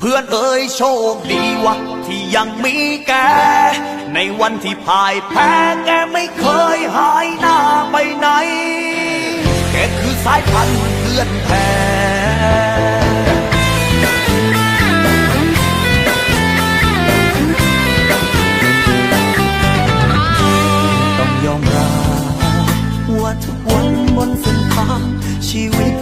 เพื่อนเอ่ยโชคดีวะที่ยังมีแก ในวันที่พ่ายแพ้แกไม่เคยหายหน้าไปไหน แกคือสายพันธุ์เพื่อนแท้ต้องยอมรับว่าทุกวันบนเส้นทางชีวิต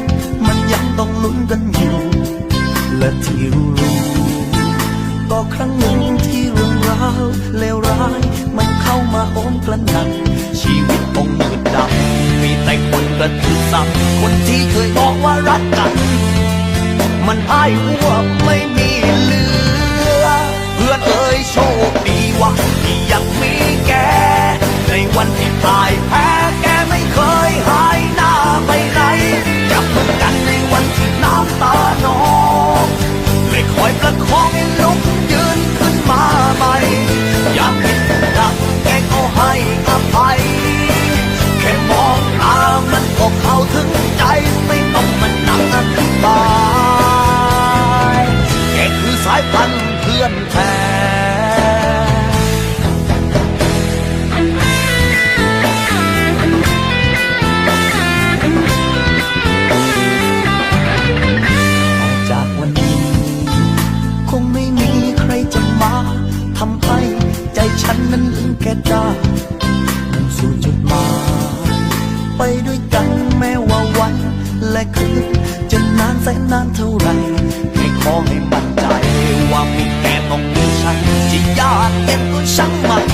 ก็ครั้งหนึ่งที่เรื่องราวเลวร้าย มันเข้ามาโอมกระหน่ำชีวิตคงมืดดำมีแต่คนกระทืบซ้ำคนที่เคยบอกว่ารักกัน มันพ่ายหัวไม่มี คือสายพันเพื่อนแท้จากวันนี้ คงไม่มีใครจะมาทำให้ใจฉันนั้นลืมแกได้มุ่งสู่จุดหมายไปด้วยกันแม้ว่าวันและคืนจะนานแสนนานเท่าไหรให้ขอให้มันใจ ว่ามีแกต้องมีฉันจะยากเย็นก็ช่างมัน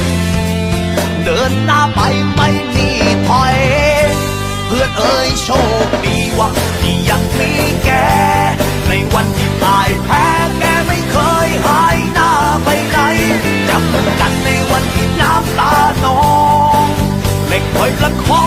เดินหน้าไปไม่มีถอย เพื่อนเอ๋ยโชคดีว่าที่ยังมีแก ในวันที่พ่ายแพ้แกไม่เคยหายหน้าไปไหนจนในวันที่นำตาหนองไม่เคยละคอ